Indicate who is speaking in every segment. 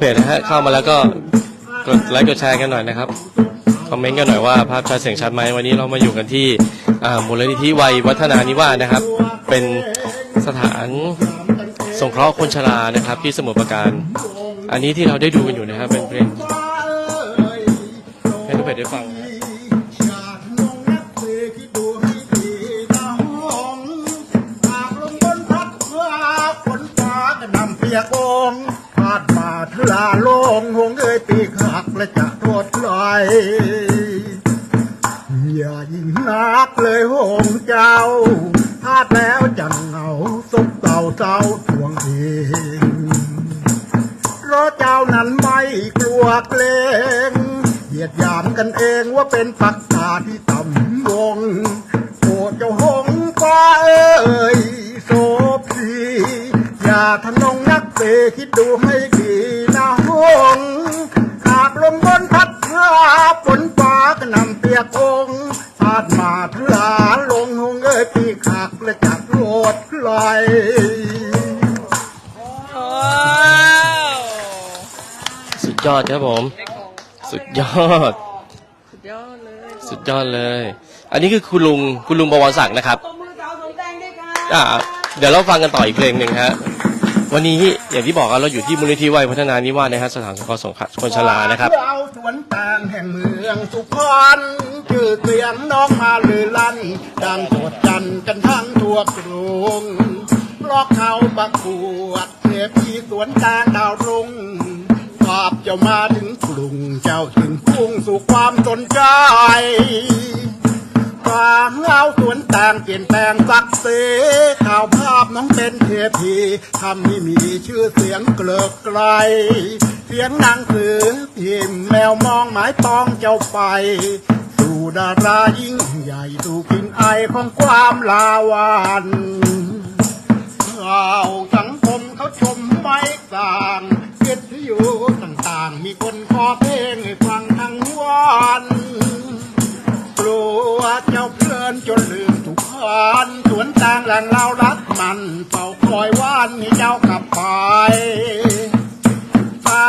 Speaker 1: เพจนะฮะเข้ามาแล้วก็กดไลค์กดแชร์กันหน่อยนะครับคอมเมนต์กันหน่อยว่าภาพชัดเสียงชัดไหมวันนี้เรามาอยู่กันที่อ่ามูลนิธิวัยวัฒนานิวาสนะครับ เป็นสถานสงเคราะห์คนชรานะครับ ที่สมุทรปราการ อันนี้ที่เราได้ดูกันอยู่นะครับเป็นเพลงให้ทุกเพจได้ฟัง
Speaker 2: อย่ายิ่งนักเลยหงเจ้าพาดแล้วจังเหงาศพเก่าเจ้าทวงเองเพราะเจ้านั้นไม่กลัวเกรงเหยียดหยามกันเองว่าเป็นปักตาที่ต่ำวงโปรดเจ้าหงฟ้าเอ้ยโซพีอย่าทำนงนักเตะคิดดูให้ดีนะหง ฝนฟ้าก็นำเปียกองพาดมาทลาลงหงเอ้ยปีกหักและจัดโลดลอย
Speaker 1: สุดยอดครับผม สุดยอด
Speaker 3: สุดยอดเลย
Speaker 1: สุดยอดเลย อันนี้คือคุณลุงคุณลุงบวรศักดิ์นะครับ
Speaker 3: ตบมือสาวสมแดงด้วยค่ะ
Speaker 1: อ่าเดี๋ยวเราฟังกันต่ออีกเพลงหนึ่งฮะ วันนี้อย่างที่บอกกันเราอยู่ที่มูลนิธิวัยพัฒนานิวาสนะฮะสถานสงเคราะห์สงเคราะห์คนชรานะครับ
Speaker 2: เราสวนแตงแห่งเมืองสุพรรณชื่อเสียงน้องมาลือลั่นดังโสดจันกันทั้งทั่วกรุงเพราะเขาประกวดเทพีสวนแตงดาวรุ่งภาพเจ้ามาถึงกรุงเจ้าถึงพุ่งสู่ความสนใจ ฟ้าเงาสวนแตงเปลี่ยนแปลงสักเสข่าวภาพน้องเป็นเทพีทำให้มีชื่อเสียงเกลิกไกล เสียงนังสือพิมพ์แมวมองหมายปองเจ้าไปสู่ดารายิ่งใหญ่สู่กินไอของความลาวันข่าวสังคมเขาชมไม่ต่างเกียรติอยู่ต่างๆ มีคนขอเพลงให้ฟังทั้งวัน กลัวเจ้าเพลินจนลืมทุกคนสวนทางแหล่งเรารักมันเฝ้าคอยว่านให้เจ้ากลับไปสา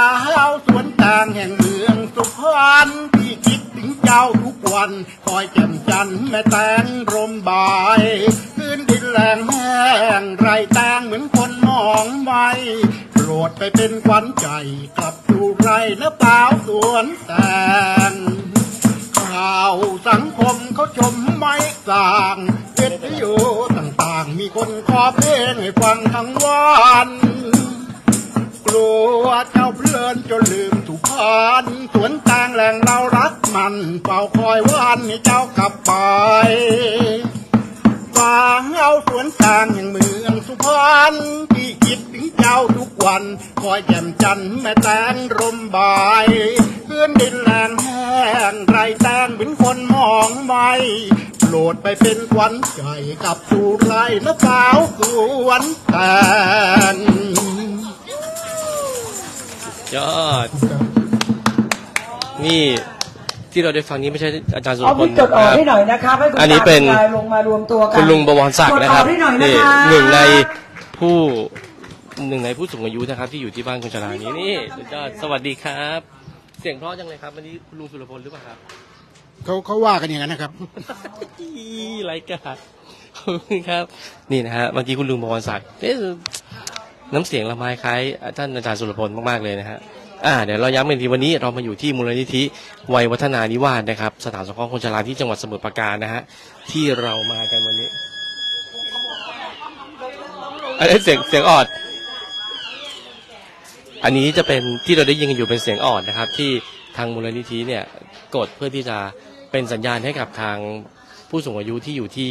Speaker 2: วสวนทางแห่งเมืองสุพรรณที่คิดถึงเจ้าทุกวันคอยแจ่มจันทร์แม่แตงรมบายพื้นดินแหลงแห้งไรแตงเหมือนคนมองไม่โปรดไปเป็นขวัญใจกลับสู่ไรนะเปล่าสวนแตง ข่าวสังคมเขาชมไม่ต่างเวทยุต่างๆ มีคนขอเพลงให้ฟังทั้งวัน กลัวเจ้าเพลินจนลืมถูกพานสวนแตงแหล่งเรารักมันเฝ้าคอยวันให้เจ้ากลับไป ฟ้าเงาสวนแตงแห่งเมืองสุพรรณที่คิดถึงเจ้าทุกวันคอยแจ่มจันทร์แม่แตงรมบายพื้นดินแหลงแห้งไรแตงเหมือนคนมองไม่โปรดไปเป็นขวัญใจกับสู่ไรนะสาวสวนแตง
Speaker 1: ยอด นี่ ที่เราได้ฟังนี้ไม่ใช่อาจารย์สุร
Speaker 3: เอา
Speaker 1: พล
Speaker 3: พี่จดออกให้หน่อยนะครับให้คุณ
Speaker 1: อันนี้เป็น
Speaker 3: ตาคุณยายลงมารวมตัวกัน
Speaker 1: คุณลุงบวรศักดิ์นะครับ
Speaker 3: จดออกให้หน่อยนะ
Speaker 1: นี่
Speaker 3: คะ
Speaker 1: หนึ่งในผู้หนึ่งในผู้สูงอายุนะครับ ที่อยู่ที่บ้านคุณชรานี้นี่สุดยอดสวัสดีครับ เสียงเพราะจังเลยครับวันนี้คุณลุงสุรพลหรือเปล่าครับ
Speaker 2: เขาเขาว่ากันอย่างนั้นนะครับ
Speaker 1: ไรกาดขอบคุณครับนี่นะฮะเมื่อกี้คุณลุงบวรศักดิ์เอ๊ะน้ำเสียงละไมคล้ายท่านอาจารย์สุรพลมากๆเลยนะฮะ อ่าเดี๋ยวเราย้ำกันทีวันนี้เรามาอยู่ที่มูลนิธิวัยวัฒนานิวาสนะครับ สถานสงเคราะห์คนชราที่จังหวัดสมุทรปราการนะฮะที่เรามากันวันนี้อันนี้เสียงเสียงออด อันนี้จะเป็นที่เราได้ยินกันอยู่เป็นเสียงออนนะครับ ที่ทางมูลนิธิเนี่ยกดเพื่อที่จะเป็นสัญญาณให้กับทางผู้สูงอายุที่อยู่ที่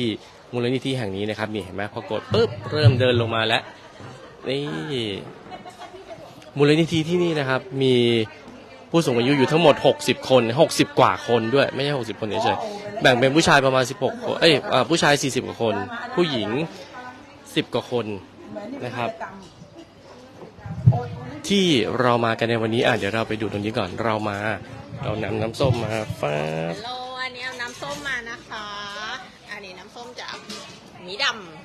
Speaker 1: มูลนิธิแห่งนี้นะครับนี่เห็นไหมพอกดปุ๊บเริ่มเดินลงมาแล้วนี่ มูลนิธิที่นี่นะครับ มีผู้สูงอายุอยู่ทั้งหมด 60 คน 60 กว่าคนด้วย ไม่ใช่ 60 คนเฉยๆแบ่งเป็นผู้ชายประมาณ 16คนเอ้ยอผู้ชาย 40 กว่าคน ผู้หญิง 10 กว่าคนนะครับ ที่เรามากันในวันนี้อะเดี๋ยวเราไปดูตรงนี้ก่อนเรามา เรานำน้ำส้มมาฟ้า
Speaker 4: โลอันนี้เอาน้ำส้มมานะคะ อันนี้น้ำส้มจากหมีดำ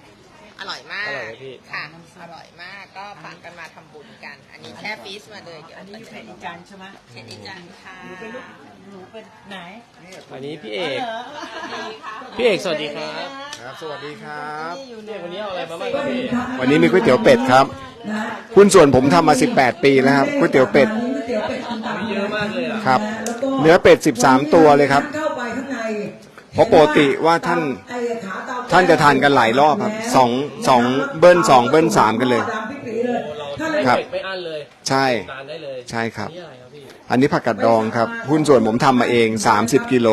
Speaker 4: อร่อยมาก
Speaker 1: อร่อยไหมพี่
Speaker 4: ค่ะ อร่อยมากก็ฝากกันมาทำบุญกัน อันนี้แช่ฟรีซมาเลยเดี๋ยว
Speaker 3: อันนี้อยู่เพชรอีจันทร์ใช่ไหม
Speaker 4: เพชรอีจันทร์ค่ะ
Speaker 3: หนูเป็นลูกหนูเป็นไหน
Speaker 1: อันนี้พี่เอก
Speaker 3: เหรอ
Speaker 1: พี่เอกสวัสดีครับ
Speaker 5: ครับ สวัสดีครับ
Speaker 3: อยู่
Speaker 1: พี่เอกวันนี้เอาอะไรมาบ้างครับพี่
Speaker 5: วันนี้มีก๋วยเตี๋ยวเป็ดครับหุ้นส่วนผมทำมา 18 ปีแล้วครับก๋วยเตี๋ยวเป็ด
Speaker 3: ก๋วยเตี๋ยวเป็ดคุณตา
Speaker 1: เยอะมากเลยอะ
Speaker 5: ครับ
Speaker 3: แล้วก็
Speaker 5: เนื้อเป็ด13ตัวเลยครับ
Speaker 3: เข้าไปข้างใน
Speaker 5: เพราะปกติว่าท่าน
Speaker 3: ไอ้ขาเต
Speaker 5: ท่านจะทานกันหลายรอบครับสองสองเบิ้ลสองเบิ้ลสามกันเลย
Speaker 3: ดำปิ๊ดๆเลย
Speaker 1: เรา
Speaker 3: ถ้า
Speaker 1: ได้
Speaker 5: ครับ
Speaker 1: เด็กไม่อั้นเลย
Speaker 5: ใช่
Speaker 1: ทานได้เลย
Speaker 5: ใช่ครับ
Speaker 1: นี่อะไรครับพี่
Speaker 5: อันนี้ผักกาดดองครับ หุ้นส่วนผมทำมาเอง 30 กิโล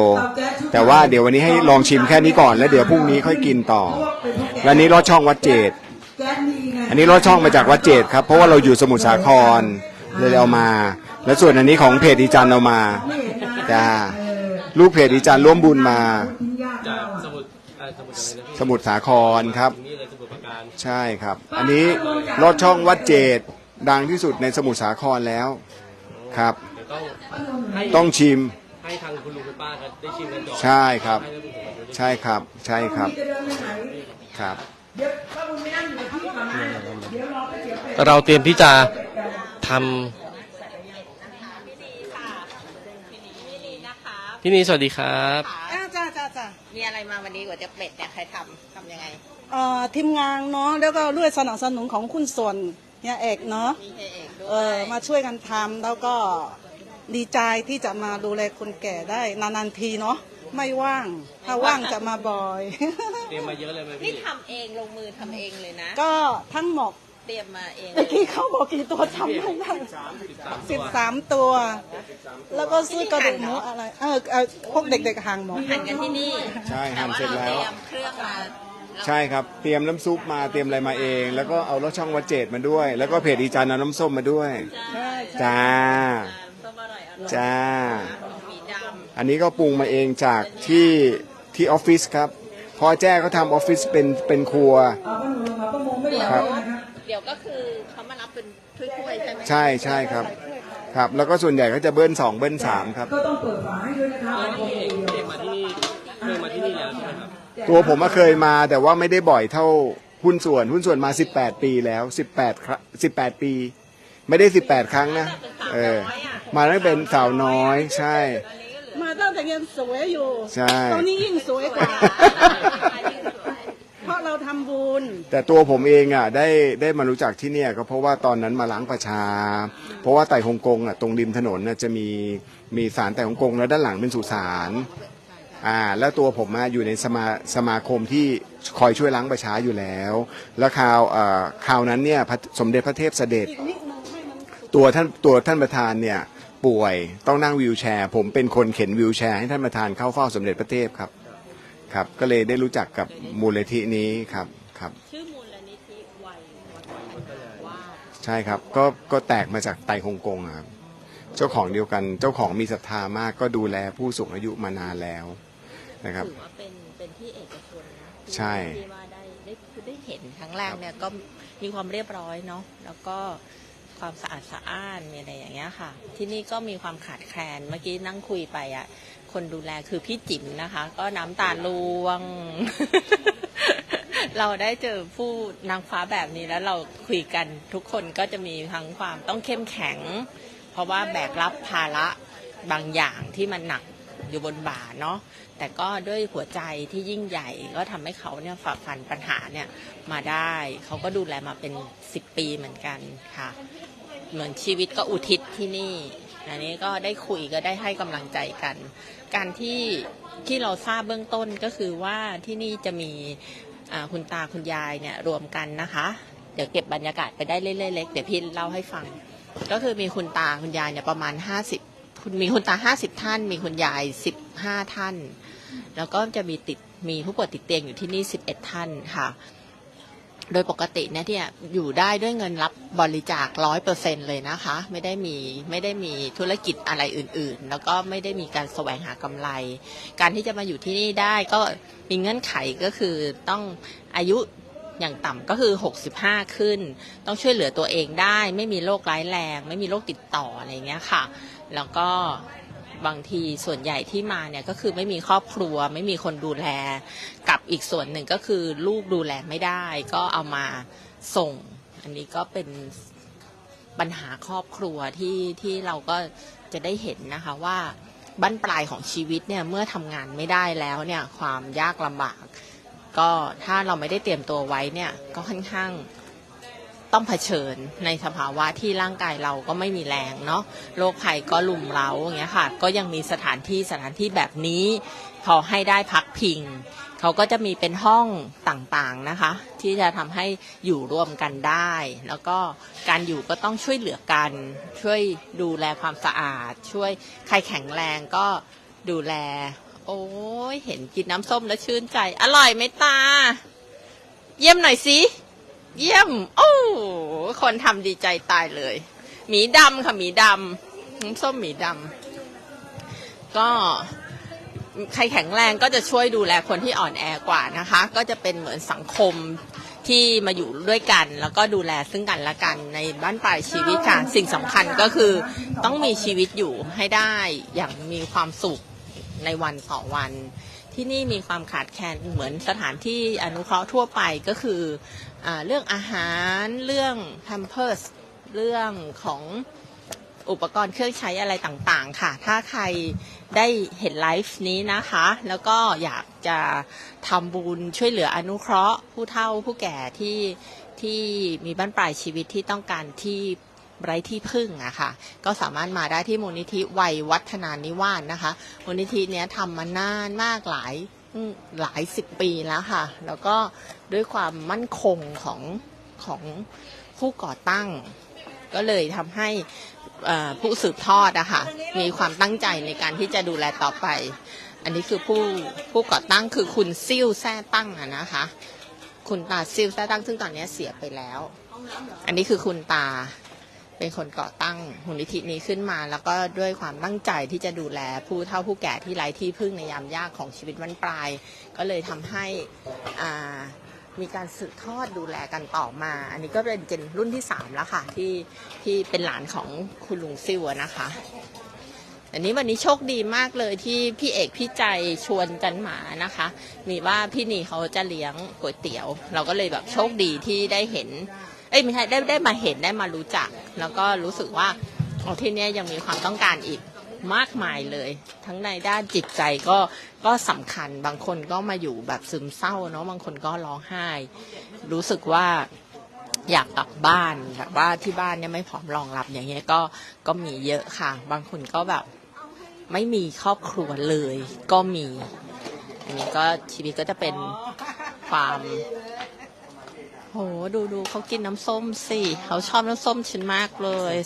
Speaker 5: แต่ว่าเดี๋ยววันนี้ให้ลองชิมแค่นี้ก่อนแล้วเดี๋ยวพรุ่งนี้ค่อยกินต่อ และนี้รอดช่องวัดเจด
Speaker 3: แก๊สมีไง
Speaker 5: อันนี้รอดช่องมาจากวัดเจดครับเพราะว่าเราอยู่สมุทรสาครเลยเอามา และส่วนอันนี้ของเพจอีจันเอามา
Speaker 3: ไม่เห็นนะ
Speaker 5: จ้า
Speaker 3: เออ
Speaker 5: ลูกเพจอีจันร่วมบุญมา
Speaker 3: ทิ้งยาก
Speaker 1: จาก
Speaker 3: เราอะ
Speaker 1: สมุทรเอ่อสมุทรอะไรนะพี่
Speaker 5: สมุทรสาครครับ
Speaker 1: ถึงนี่เลยสมุทรปราการ
Speaker 5: ใช่ครับ อันนี้รอดช่องวัดเจดดังที่สุดในสมุทรสาครแล้วครับ
Speaker 1: เดี๋ยวต้องให้
Speaker 5: ต้องชิม
Speaker 1: ให้ทางคุณลุงคุณป้ากันได้ชิมกันก่อน
Speaker 5: ใช่ครับ
Speaker 1: ให้ท่านผู้ชมได้
Speaker 5: ใช่ครับใช่ครับ
Speaker 3: จะเดินไปไหน
Speaker 5: ครับ
Speaker 3: เดี๋ยวถ้าคุณไม่นั่งอยู่กับที่ก่อนนะเดี๋ยวรอไปเดี๋ยวไป
Speaker 1: เราเตรียมที่จะทำพี่นีสวัสดีครับ
Speaker 4: อ้าวจ้าจ้าจ้า มีอะไรมาวันนี้ก๋วยเตี๋ยวเป็ดเนี่ยใครทำทำยังไง
Speaker 6: เอ่อทีมงานเนาะแล้วก็ด้วยสนับสนุนของคุณส่วนเนี่ยเอกเนาะ
Speaker 4: มีเฮเอกด้ว
Speaker 6: เออยมาช่วยกันทำแล้วก็ดีใจที่จะมาดูแลคนแก่ได้นานๆทีเนาะไม่ว่างถ้าว่างจะมาบ่อย
Speaker 1: เตรียมมาเยอะเลยไหม
Speaker 4: นี่
Speaker 1: พี่
Speaker 4: ทำเองลงมือทำเองเลยนะ
Speaker 6: ก็ทั้งหมด
Speaker 4: เตรียมมาเองเล
Speaker 6: เมื่อยกี้เขาบอกกี่ตัวจำไม่ได้สิบสามตัว แล้วก็ซื้อกระดูกหมูอะไร เออเออพวกเด็กๆห่างหมด
Speaker 4: หั่นกันที่นี่
Speaker 5: ใช่หั่นเสร็จแล้ว
Speaker 4: ต่าาเตรียมเครื่องมา
Speaker 5: ใช่ครับ เตรียมน้ำซุปมาเตรียมอะไรมาเอง แล้วก็เอารสช่องวัดเจดมาด้วย แล้วก็เพจอีจันเอาน้ำส้มมาด้วย
Speaker 6: ใช่
Speaker 5: จ้า
Speaker 4: ส้มอร่อยอร่อย
Speaker 5: จ้า
Speaker 4: มีด
Speaker 5: อันนี้ก็ปรุงมาเองจากที่ที่ออฟฟิศครับ พอแจ้เขาทำออฟฟิศเป็นเป็นครัว
Speaker 3: เอาป้าหนูมาป้ามงไม่ไหว
Speaker 5: ครับ
Speaker 3: นะครับำ
Speaker 4: เดี๋ยวก็คือเขามารับเป็นถ้วยๆใช่ไหม
Speaker 5: ใช่ใช่ครับ ครับ แล้วก็ส่วนใหญ่ก็จะเบิ้ลสองเบิ้ลสามครับ
Speaker 3: ก็ต้องเปิดฝาให้ด้วยนะครับ
Speaker 1: พี่เอกพี่เอกมาที่นี่เคยมาที่นี่แล้วใช่ไหมครับ
Speaker 5: ตัวผมก็เคยมาแต่ว่าไม่ได้บ่อยเท่าหุ้นส่วนหุ้นส่วนมา 18 ปีแล้ว 18ครั้ง18 ปี ไม่ได้ 18 ครั้งนะเออมาตั้งเป็นสาวน้อยใช่
Speaker 6: มาตั้งแต่ยังสวยอยู่
Speaker 5: ใช่
Speaker 6: ตอนนี้ยิ่งสวยกว่า เพราบุญ
Speaker 5: แต่ตัวผมเองอะได้ได้มารู้จักที่เนี่ยก็เพราะว่าตอนนั้นมาล้างประชา เพราะว่าไต่ฮงกงอะตรงริมถนนน่ะจะมีมีศาลไต่ฮงกงแล้วด้านหลังเป็นสุสานอ่าแล้วตัวผมมาอยู่ในสมาสมาคมที่คอยช่วยล้างประชาอยู่แล้ว แล้วคราวเอ่อคราวนั้นเนี่ยพระสมเด็จพระเทพเสด็จ ตัวท่านตัวท่านประธานเนี่ยป่วยต้องนั่งวีลแชร์ ผมเป็นคนเข็นวีลแชร์ให้ท่านประธานเข้าเฝ้าสมเด็จพระเทพครับ ครับ ก็เลยได้รู้จักกับมูลนิธินี้ครับครับ
Speaker 4: ชื่อมูลนิธิวัยว่า
Speaker 5: ใช่ครับ ก็ก็แตกมาจากไต่ฮงกงอะครับ เจ้าของเดียวกันเจ้าของมีศรัทธามากก็ดูแลผู้สูงอายุมานานแล้วนะครับ
Speaker 4: ถือว่าเป็นเป็นที่เอกชนนะ
Speaker 5: ใช่
Speaker 4: ที่ว่าได้ได้คือได้เห็นครั้งแรกเนี่ยก็มีความเรียบร้อยเนาะแล้วก็ความสะอาดสะอ้านมีอะไรอย่างเงี้ยค่ะ ที่นี่ก็มีความขาดแคลนเมื่อกี้นั่งคุยไปอะ คนดูแลคือพี่จิ๋มนะคะ ก็น้ำตาลวง เราได้เจอผู้นางฟ้าแบบนี้แล้วเราคุยกันทุกคนก็จะมีทั้งความต้องเข้มแข็ง เพราะว่าแบกรับภาระบางอย่างที่มันหนักอยู่บนบ่าเนาะแต่ก็ด้วยหัวใจที่ยิ่งใหญ่ก็ทำให้เขาเนี่ยฝ่าฟันปัญหาเนี่ยมาได้ เขาก็ดูแลมาเป็นสิบปีเหมือนกันค่ะ เหมือนชีวิตก็อุทิศที่นี่ อันนี้ก็ได้คุยก็ได้ให้กำลังใจกัน การที่ที่เราทราบเบื้องต้นก็คือว่าที่นี่จะมีคุณตาคุณยายเนี่ยรวมกันนะคะ เดี๋ยวเก็บบรรยากาศไปได้เล็กเดี๋ยวพี่เล่าให้ฟัง ก็คือมีคุณตาคุณยายเนี่ยประมาณ 50คุณมีคุณตา 50 ท่าน มีคุณยาย 15 ท่าน แล้วก็จะมีติดมีผู้ป่วยติดเตียงอยู่ที่นี่ 11 ท่านค่ะ โดยปกติเนี่ยที่อยู่ได้ด้วยเงินรับบริจาคร้อยเปอร์เซ็นเลยนะคะ ไม่ได้มีไม่ได้มีธุรกิจอะไรอื่นๆ แล้วก็ไม่ได้มีการแสวงหากำไร การที่จะมาอยู่ที่นี่ได้ก็มีเงื่อนไขก็คือต้องอายุอย่างต่ำก็คือ 65 ขึ้น ต้องช่วยเหลือตัวเองได้ ไม่มีโรคร้ายแรง ไม่มีโรคติดต่ออะไรเงี้ยค่ะ แล้วก็ บางทีส่วนใหญ่ที่มาเนี่ยก็คือไม่มีครอบครัว ไม่มีคนดูแล กับอีกส่วนหนึ่งก็คือลูกดูแลไม่ได้ ก็เอามาส่ง อันนี้ก็เป็นปัญหาครอบครัวที่ที่เราก็จะได้เห็นนะคะว่าบั้นปลายของชีวิตเนี่ยเมื่อทำงานไม่ได้แล้วเนี่ยความยากลำบาก ก็ถ้าเราไม่ได้เตรียมตัวไว้เนี่ยก็ค่อนข้าง ต้องเผชิญในสภาวะที่ร่างกายเราก็ไม่มีแรงเนาะโรคภัยก็ลุมเร้าอย่างเงี้ยค่ะ ก็ยังมีสถานที่สถานที่แบบนี้พอให้ได้พักพิงเขาก็จะมีเป็นห้องต่างๆนะคะ ที่จะทำให้อยู่ร่วมกันได้ แล้วก็การอยู่ก็ต้องช่วยเหลือกัน ช่วยดูแลความสะอาด ช่วยใครแข็งแรงก็ดูแล โอ้ยเห็นกินน้ำส้มแล้วชื่นใจ อร่อยไหมตา เยี่ยมหน่อยสิ เยี่ยม โอ้ คนทำดีใจตายเลย หมีดำค่ะหมีดำน้ำส้มหมีดำก็ใครแข็งแรงก็จะช่วยดูแลคนที่อ่อนแอกว่านะคะ ก็จะเป็นเหมือนสังคมที่มาอยู่ด้วยกัน แล้วก็ดูแลซึ่งกันและกันในบ้านปลายชีวิตค่ะ สิ่งสำคัญก็คือต้องมีชีวิตอยู่ให้ได้อย่างมีความสุขในวันต่อวัน ที่นี่มีความขาดแคลนเหมือนสถานที่อนุเคราะห์ทั่วไปก็คือ เรื่องอาหารเรื่องแพมเพิร์สเรื่องของอุปกรณ์เครื่องใช้อะไรต่างๆ ค่ะ ถ้าใครได้เห็นไลฟ์นี้นะคะ แล้วก็อยากจะทำบุญช่วยเหลืออนุเคราะห์ ผู้เฒ่าผู้แก่ที่ที่มีบ้านปลายชีวิตที่ต้องการที่ไร้ที่พึ่งอะค่ะ ก็สามารถมาได้ที่มูลนิธิวัยวัฒนานิวาสนะคะ มูลนิธิเนี้ยทำมานานมากหลาย หลายสิบปีแล้วค่ะ แล้วก็ด้วยความมั่นคงของของผู้ก่อตั้ง ก็เลยทำให้ผู้สืบทอดอะค่ะมีความตั้งใจในการที่จะดูแลต่อไป อันนี้คือผู้ผู้ก่อตั้งคือคุณซิ่วแซ่ตั้งอะนะคะ คุณตาซิ่วแซ่ตั้งซึ่งตอนนี้เสียไปแล้ว อันนี้คือคุณตา เป็นคนก่อตั้งมูลนิธินี้ขึ้นมา แล้วก็ด้วยความตั้งใจที่จะดูแลผู้เฒ่าผู้แก่ที่ไร้ที่พึ่งในยามยากของชีวิตวันปลาย ก็เลยทำให้มีการสืบทอดดูแลกันต่อมา อันนี้ก็เป็นเจนรุ่นที่สามแล้วค่ะที่ที่เป็นหลานของคุณลุงซิวนะคะอันนี้วันนี้โชคดีมากเลยที่พี่เอกพี่ใจชวนกันมานะคะ มีว่าพี่นีเขาจะเลี้ยงก๋วยเตี๋ยว เราก็เลยแบบโชคดีที่ได้เห็น เอ้ยไม่ใช่ได้ได้มาเห็นได้มารู้จัก แล้วก็รู้สึกว่าโอ้ที่นี้ยยังมีความต้องการอีกมากมายเลย ทั้งในด้านจิตใจก็ก็สำคัญบางคนก็มาอยู่แบบซึมเศร้าเนาะบางคนก็ร้องไห้ รู้สึกว่าอยากกลับบ้านแบบว่าที่บ้านเนี่ยไม่พร้อมรองรับอย่างเงี้ยก็ก็มีเยอะค่ะ บางคนก็แบบไม่มีครอบครัวเลยก็มี อันนี้ก็ชีวิตก็จะเป็นความ โหดูดูเขากินน้ำส้มสิเขาชอบน้ำส้มฉันมากเลย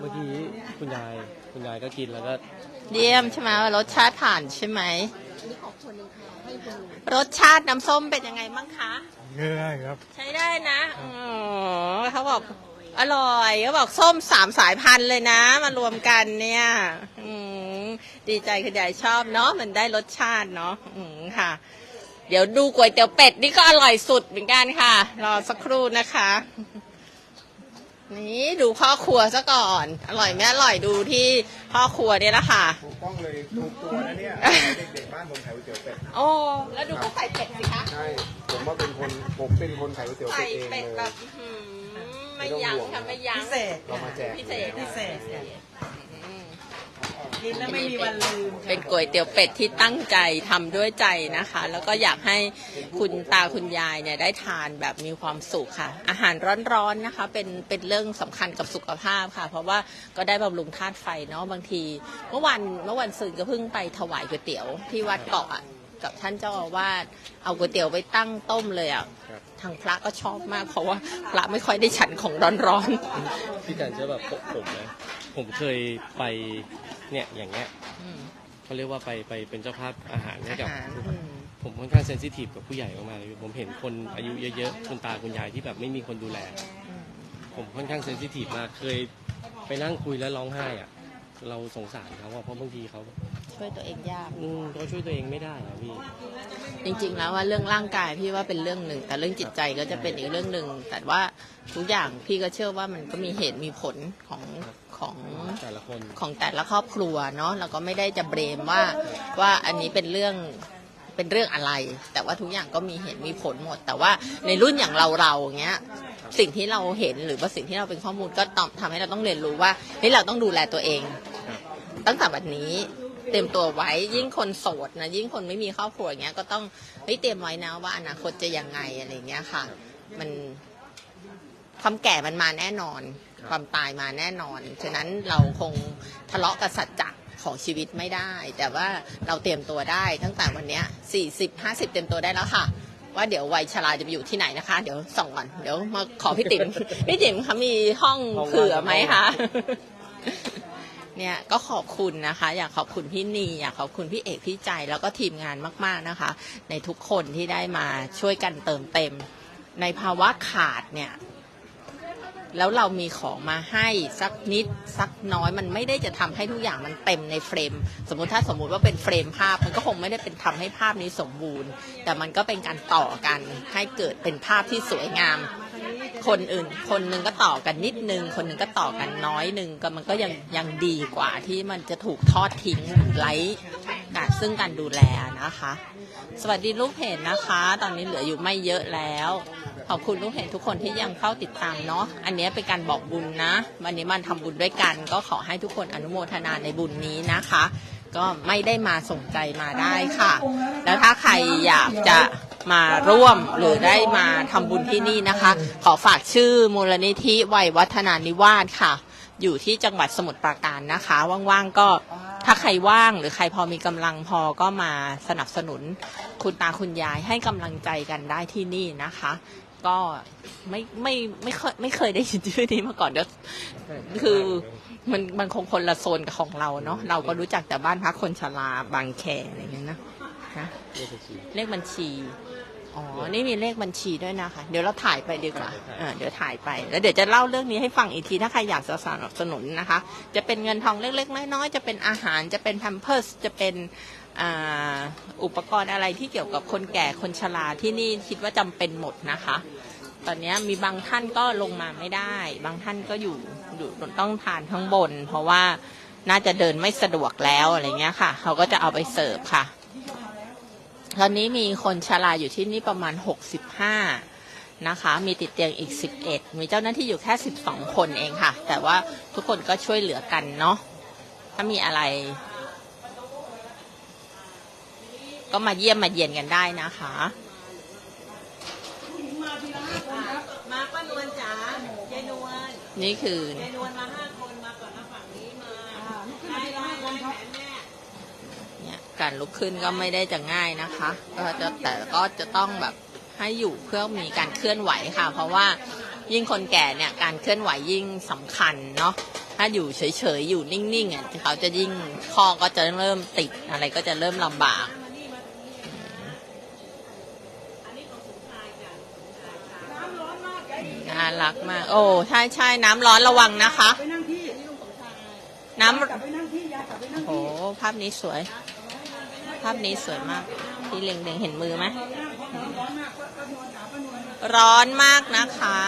Speaker 1: เมื่อกี้คุณยายคุณยายก็กินแล้วก็
Speaker 4: เยี่ยมใช่ไหมว่ารสชาติผ่านใช่ไหมรสชาติน้ำส้มเป็นยังไงบ้างคะ
Speaker 2: ง่ายครับ
Speaker 4: ใช้ได้นะอ๋อเขาบอกอร่อยเขาบอกส้มสามสายพันธุ์เลยนะ มารวมกันเนี่ยอืมดีใจคุณยายชอบเนาะมันได้รสชาติเนาะอืมค่ะ เดี๋ยวดูก๋วยเตี๋ยวเป็ดนี่ก็อร่อยสุดเหมือนกันค่ะ รอสักครู่นะคะ นี่ดูพ่อครัวซะก่อน อร่อยไหมอร่อยดูที่พ่อครัวเนี่ยแหละค่ะ
Speaker 2: ถูกต้องเลยถูกตัวนะเนี่ยเด็กๆบ้านผมขายก๋วยเตี๋ยวเป็ด
Speaker 4: โอ้แล้วดูเขาใส่เป็ดสิคะ
Speaker 2: ใช่ผมว่าเป็นคนผมเป็นคนขายก๋วยเตี๋ยว
Speaker 4: ใส่
Speaker 2: เป็ดเอง
Speaker 4: เป็ด
Speaker 2: เล
Speaker 4: แบ
Speaker 2: ย
Speaker 4: บอื้อหือไม่ยั้งค่ะไม่ยั้ง
Speaker 6: พิเศษ
Speaker 2: เรามาแจก
Speaker 4: พิเศษ
Speaker 6: พิเศษ
Speaker 4: อืม
Speaker 6: กินแล้วไม่มีวันลืม
Speaker 4: เป็นก๋วยเตี๋ยวเป็ดที่ตั้งใจทำด้วยใจนะคะ แล้วก็อยากให้คุณตาคุณยายเนี่ยได้ทานแบบมีความสุขค่ะ อาหารร้อนๆนะคะ เป็นเป็นเรื่องสำคัญกับสุขภาพค่ะ เพราะว่าก็ได้บำรุงธาตุไฟเนาะบางที เมื่อวันเมื่อวันซืนก็เพิ่งไปถวายก๋วยเตี๋ยวที่วัดเกาะอะกับท่านเจ้าอาวาสเอาก๋วยเตี๋ยวไปตั้งต้มเลยอะ ทางพระก็ชอบมาก เพราะว่าพระไม่ค่อยได้ฉันของร้อนๆ
Speaker 1: พี่จันเชื่อแบบผมผมนะผมเคยไปเนี่ยอย่างเงี้ย
Speaker 4: อืม
Speaker 1: เขาเรียกว่าไปไปเป็นเจ้าภาพอาหารให้
Speaker 4: อา
Speaker 1: กับ
Speaker 4: หารอืม
Speaker 1: ผมค่อนข้างเซนซิทีฟกับผู้ใหญ่มากๆเลยผมเห็นคนอายุเยอะๆคุณตาคุณยายที่แบบไม่มีคนดูแล ผมค่อนข้างเซนซิทีฟมากเคยไปนั่งคุยแล้วร้องไห้อะเราสงสารเขาอะเพราะบางทีเขา
Speaker 4: ช่วยตัวเองยาก
Speaker 1: อืมเขาช่วยตัวเองไม่ได้อะพี่
Speaker 4: จริงๆแล้วว่าเรื่องร่างกายพี่ว่าเป็นเรื่องหนึ่ง แต่เรื่องจิตใจก็จะเป็นอีกเรื่องหนึ่ง แต่ว่าทุกอย่างพี่ก็เชื่อว่ามันก็มีเหตุมีผลของของ
Speaker 1: แต่ละคน
Speaker 4: ของแต่ละครอบครัวเนาะเราก็ไม่ได้จะเบรมว่าว่าอันนี้เป็นเรื่องเป็นเรื่องอะไร แต่ว่าทุกอย่างก็มีเหตุมีผลหมด แต่ว่าในรุ่นอย่างเราเราๆเงี้ยสิ่งที่เราเห็นหรือว่าสิ่งที่เราเป็นข้อมูลก็ตอบทำให้เราต้องเรียนรู้ว่าเฮ้ยเราต้องดูแลตัวเอง ตั้งแต่วันนี้ เตรียมตัวไว้ ยิ่งคนโสดนะยิ่งคนไม่มีครอบครัวอย่างเงี้ยก็ต้องเฮ้ยเตรียมไว้นะว่าอนาคตจะยังไงอะไรเงี้ยค่ะ มันความแก่มันมาแน่นอน ความตายมาแน่นอน ฉะนั้นเราคงทะเลาะกับสัจจะของชีวิตไม่ได้ แต่ว่าเราเตรียมตัวได้ตั้งแต่วันเนี้ยสี่สิบห้าสิบเตรียมตัวได้แล้วค่ะ ว่าเดี๋ยววัยชราจะไปอยู่ที่ไหนนะคะ เดี๋ยวส่องก่อนเดี๋ยวมาขอพี่ติ๋มพี่ติ๋มคะมีห้องเผื่อไหมคะ เนี่ยก็ขอบคุณนะคะ อยากขอบคุณพี่นีอยากขอบคุณพี่เอกพี่ใจแล้วก็ทีมงานมากๆนะคะ ในทุกคนที่ได้มาช่วยกันเติมเต็ม ในภาวะขาดเนี่ยแล้วเรามีของมาให้สักนิดสักน้อยมันไม่ได้จะทำให้ทุกอย่างมันเต็มในเฟรม สมมุติถ้าสมมุติว่าเป็นเฟรมภาพ มันก็คงไม่ได้เป็นทำให้ภาพนี้สมบูรณ์ แต่มันก็เป็นการต่อกันให้เกิดเป็นภาพที่สวยงาม คนอื่น คนหนึ่งก็ต่อกันนิดนึง คนหนึ่งก็ต่อกันน้อยหนึ่งก็มันก็ยังยังดีกว่าที่มันจะถูกทอดทิ้งไร้การซึ่งการดูแลนะคะ สวัสดีลูกเพจนะคะ ตอนนี้เหลืออยู่ไม่เยอะแล้ว ขอบคุณลูกเพจทุกคนที่ยังเฝ้าติดตามเนาะอันนี้เป็นการบอกบุญนะ วันนี้มันทำบุญด้วยกัน ก็ขอให้ทุกคนอนุโมทนาในบุญนี้นะคะ ก็ไม่ได้มาส่งใจมาได้ค่ะ แล้วถ้าใครอยากจะ มาร่วมหรือได้มาทำบุญที่นี่นะคะ ขอฝากชื่อมูลนิธิวัยวัฒนานิวาสค่ะ อยู่ที่จังหวัดสมุทรปราการนะคะ ว่างๆก็ถ้าใครว่างหรือใครพอมีกำลังพอก็มาสนับสนุนคุณตาคุณยายให้กำลังใจกันได้ที่นี่นะคะ ก็ไม่ไม่ไม่เคยไม่เคยได้ยินชื่อนี้มาก่อนเดี๋ยวคือมันมันคงคนละโซนกับของเราเนาะเราก็รู้จักแต่บ้านพักคนชราบางแคอะไรอย่างเงี้ยนะฮะเลขบัญชี อ๋อ นี่มีเลขบัญชีด้วยนะคะ เดี๋ยวเราถ่ายไปดีกว่าเออเดี๋ยวถ่ายไป แล้วเดี๋ยวจะเล่าเรื่องนี้ให้ฟังอีกที ถ้าใครอยากจะสนับสนุนนะคะ จะเป็นเงินทองเล็กๆน้อยๆ จะเป็นอาหาร จะเป็นแพมเพิร์ส จะเป็นอ่าอุปกรณ์อะไรที่เกี่ยวกับคนแก่ คนชราที่นี่คิดว่าจำเป็นหมดนะคะ ตอนนี้มีบางท่านก็ลงมาไม่ได้ บางท่านก็อยู่อยู่ต้องผ่านข้างบน เพราะว่าน่าจะเดินไม่สะดวกแล้วอะไรเงี้ยค่ะ เขาก็จะเอาไปเสิร์ฟค่ะ ตอนนี้มีคนชราอยู่ที่นี่ประมาณ 65 นะคะ มีติดเตียงอีก 11 มีเจ้าหน้าที่อยู่แค่ 12 คนเองค่ะ แต่ว่าทุกคนก็ช่วยเหลือกันเนาะ ถ้ามีอะไร ก็มาเยี่ยมมาเยียนกันได้นะคะมาป้านวลจ๋ายายนวลนี่คือ ยายนวลมาห้าคนมาก่อนมาฝั่งนี้มาได้ได้ได้แม่แม่ เนี่ย การลุกขึ้นก็ไม่ได้จะง่ายนะคะ ก็จะแต่ก็จะต้องแบบให้อยู่เพื่อมีการเคลื่อนไหวค่ะ เพราะว่ายิ่งคนแก่เนี่ยการเคลื่อนไหวยิ่งสำคัญเนาะถ้าอยู่เฉยๆอยู่นิ่งๆอะเขาจะยิ่งข้อก็จะเริ่มติดอะไรก็จะเริ่มลำบากน่ารักมาก โอ้ใช่ใช่น้ำร้อนระวังนะคะ
Speaker 3: ไปนั่งที่
Speaker 4: น้ำ
Speaker 3: กลับไปนั่งที่ยายกลับไปนั่ง
Speaker 4: โอ้
Speaker 3: ที่
Speaker 4: ภาพนี้สวยภาพนี้สวยมากพี่เล็งเล็งเห็นมือไหม ร้อนมากนะคะ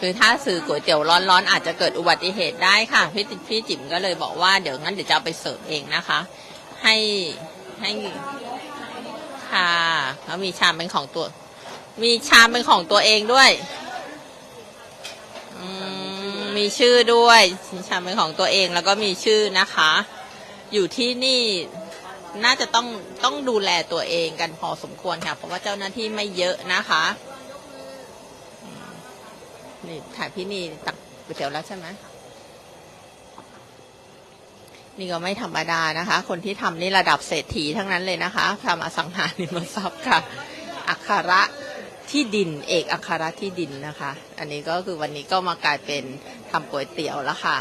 Speaker 4: คือถ้าสื่อก๋วยเตี๋ยวร้อนๆ อาจจะเกิดอุบัติเหตุได้ค่ะ พี่พี่จิ๋มก็เลยบอกว่าเดี๋ยวงั้นเดี๋ยวจะเอาไปเสิร์ฟเองนะคะ ให้ให้ค่ะแล้วมีชามเป็นของตัว มีชามเป็นของตัวเองด้วย มีชื่อด้วยชามเป็นของตัวเองแล้วก็มีชื่อนะคะ อยู่ที่นี่น่าจะต้องต้องดูแลตัวเองกันพอสมควรค่ะ เพราะว่าเจ้าหน้าที่ไม่เยอะนะคะนี่ถ่ายพี่นี่ตักก๋วยเตี๋ยวแล้วใช่ไหมนี่ก็ไม่ธรรมดานะคะ คนที่ทำนี่ระดับเศรษฐีทั้งนั้นเลยนะคะทำอสังหาริมทรัพย์ค่ะ อัคระ ที่ดินเอกอัครที่ดินนะคะ อันนี้ก็คือวันนี้ก็มากลายเป็นทำก๋วยเตี๋ยวแล้วค่ะ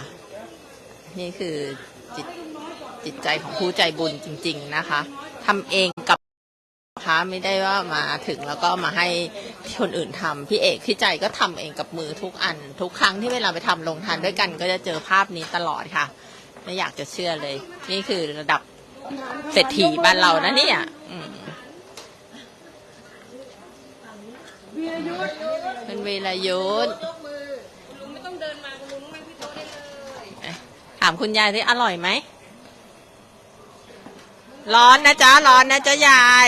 Speaker 4: นี่คือจิตจิตใจของผู้ใจบุญจริง ๆนะคะทำเองกับนะคะไม่ได้ว่ามาถึงแล้วก็มาให้คนอื่นทำพี่เอกพี่ใจก็ทำเองกับมือทุกอัน ทุกครั้งที่เวลาไปทำลงทานด้วยกัน ก็จะเจอภาพนี้ตลอดค่ะ ไม่อยากจะเชื่อเลย นี่คือระดับเศรษฐีบ้านเรานะเนี่ย อืมเป็นเวลายุทธถามคุณยายที่อร่อยไหม ร้อนนะจ๊ะ ร้อนนะจ๊ะยาย